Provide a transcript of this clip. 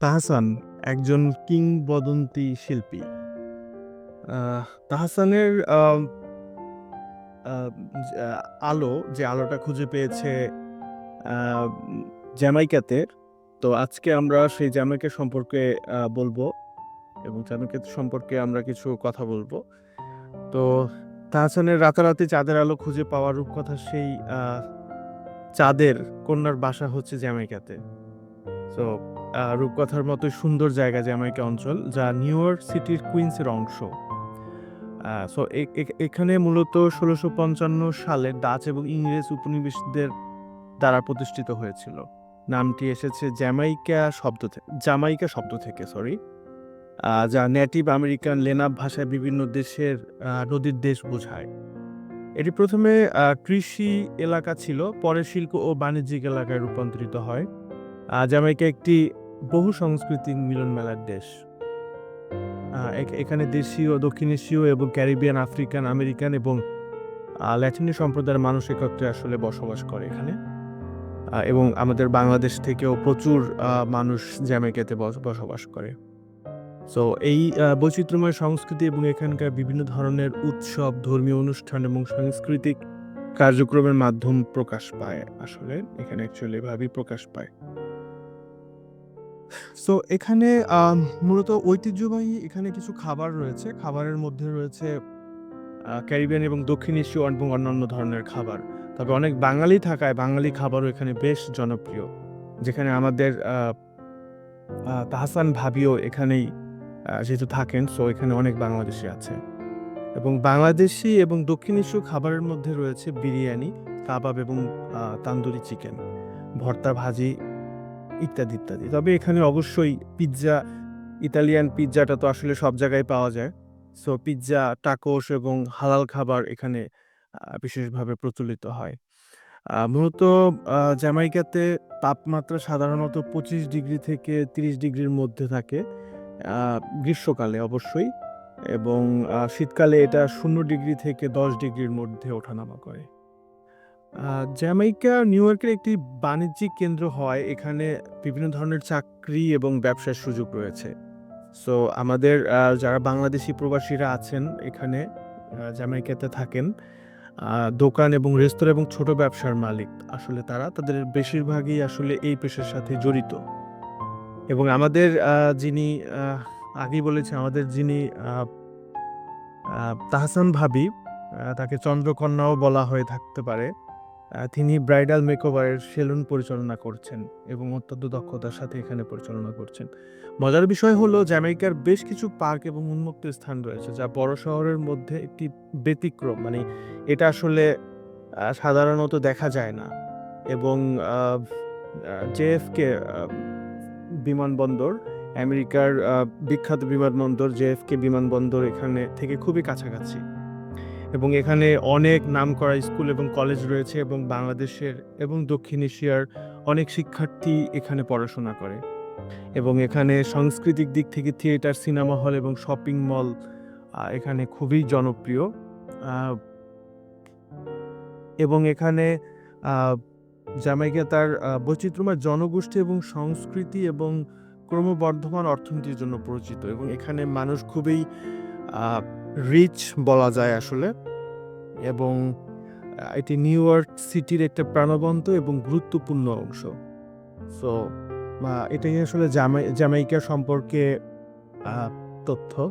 তাহসান একজন কিংবদন্তি শিল্পী। তাহসানের আলো, যে আলোটা খুঁজে পেয়েছে জ্যামাইকাতে। তো আজকে আমরা সেই জ্যামাইকা সম্পর্কে বলব এবং জ্যামাইকা সম্পর্কে আমরা কিছু কথা বলব। তো তাহসানের 'রাতারাতি চাঁদের আলো খুঁজে পাওয়ার রূপকথার সেই চাঁদের কন্যার বাসা হচ্ছে জ্যামাইকাতে। আ রূপকথার মতো সুন্দর জায়গা জ্যামাইকা অঞ্চল, যা নিউ ইয়র্ক সিটির কুইন্সের অংশ। সো এখানে মূলত ১৬৫৫ সালে ডাচ এবং ইংরেজ উপনিবেশদের দ্বারা প্রতিষ্ঠিত হয়েছিল। নামটি এসেছে জ্যামাইকা শব্দ জামাইকা শব্দ থেকে সরি। যা নেটিভ আমেরিকান লেনাপ ভাষায় বিভিন্ন দেশের নদীর দেশ বোঝায়। এটি প্রথমে কৃষি এলাকা ছিল, পরে শিল্প ও বাণিজ্যিক এলাকায় রূপান্তরিত হয়। আ জ্যামাইকা একটি বহু সংস্কৃতির মিলন মেলার দেশ। এখানে দেশীয়, দক্ষিণ এশীয় এবং ক্যারিবিয়ান, আফ্রিকান, আমেরিকান এবং আ ল্যাটিনীয় সম্প্রদায়ের মানুষ একত্রে আসলে বসবাস করে এখানে। এবং আমাদের বাংলাদেশ থেকেও প্রচুর মানুষ জ্যামাইকাতে বসবাস করে। সো এই বৈচিত্র্যময় সংস্কৃতি এবং এখানকার বিভিন্ন ধরনের উৎসব, ধর্মীয় অনুষ্ঠান এবং সাংস্কৃতিক কার্যক্রমের মাধ্যম প্রকাশ পায় আসলে। এখানে অ্যাকচুয়ালি এভাবেই প্রকাশ পায়। সো এখানে মূলত ঐতিহ্যবাহী এখানে কিছু খাবার রয়েছে। খাবারের মধ্যে রয়েছে ক্যারিবিয়ান এবং দক্ষিণ এশীয় এবং অন্যান্য ধরনের খাবার। তবে অনেক বাঙালি থাকায় বাঙালি খাবারও এখানে বেশ জনপ্রিয়। যেখানে আমাদের তাহসান ভাবিও এখানেই যেহেতু থাকেন, সো এখানে অনেক বাংলাদেশি আছে। এবং বাংলাদেশি এবং দক্ষিণ এশীয় খাবারের মধ্যে রয়েছে বিরিয়ানি, কাবাব এবং তান্দুরি চিকেন, ভর্তা, ভাজি ইত্যাদি, ইত্যাদি। তবে এখানে অবশ্যই পিজ্জা, ইতালিয়ান পিজ্জাটা তো আসলে সব জায়গায় পাওয়া যায়। সো পিজ্জা, টাকোস এবং হালাল খাবার এখানে বিশেষভাবে প্রচলিত হয়। মূলত জ্যামাইকাতে তাপমাত্রা সাধারণত ২৫ ডিগ্রি থেকে ৩০ ডিগ্রির মধ্যে থাকে। গ্রীষ্মকালে অবশ্যই এবং শীতকালে এটা শূন্য ডিগ্রি থেকে ১০ ডিগ্রির মধ্যে ওঠানামা করে। জ্যামাইকা নিউ ইয়র্কের একটি বাণিজ্যিক কেন্দ্র হয় এখানে বিভিন্ন ধরনের চাকরি এবং ব্যবসার সুযোগ রয়েছে। সো আমাদের যারা বাংলাদেশি প্রবাসীরা আছেন এখানে জ্যামাইকাতে থাকেন, দোকান এবং রেস্তোরাঁ এবং ছোট ব্যবসার মালিক আসলে তারা। তাদের বেশিরভাগই আসলে এই পেশার সাথে জড়িত। এবং আমাদের যিনি আগেই বলেছি আমাদের যিনি তাহসান ভাবি, তাকে চন্দ্রকন্যাও বলা হয়ে থাকতে পারে। তিনি ব্রাইডাল মেকওভারের সেলুন পরিচালনা করছেন এবং অত্যন্ত দক্ষতার সাথে এখানে পরিচালনা করছেন। মজার বিষয় হলো জ্যামাইকার বেশ কিছু পার্ক এবং উন্মুক্ত স্থান রয়েছে, যা বড় শহরের মধ্যে একটি ব্যতিক্রম। মানে এটা আসলে সাধারণত দেখা যায় না। এবং জেএফকে বিমানবন্দর, আমেরিকার বিখ্যাত বিমানবন্দর জেএফকে বিমানবন্দর এখানে থেকে খুবই কাছাকাছি। এবং এখানে অনেক নাম করা স্কুল এবং কলেজ রয়েছে এবং বাংলাদেশের এবং দক্ষিণ এশিয়ার অনেক শিক্ষার্থী এখানে পড়াশোনা করে। এবং এখানে সাংস্কৃতিক দিক থেকে থিয়েটার, সিনেমা হল এবং শপিং মল এখানে খুবই জনপ্রিয়। এবং এখানে আ জ্যামাইকা তার বৈচিত্র্যময় জনগোষ্ঠী এবং সংস্কৃতি এবং ক্রমবর্ধমান অর্থনীতির জন্য পরিচিত এবং এখানে মানুষ খুবই রিচ বলা যায় আসলে। এবং এটি নিউ ইয়র্ক সিটির একটা প্রাণবন্ত এবং গুরুত্বপূর্ণ অংশ। সো এটাই আসলে জামাইকা সম্পর্কে তথ্য।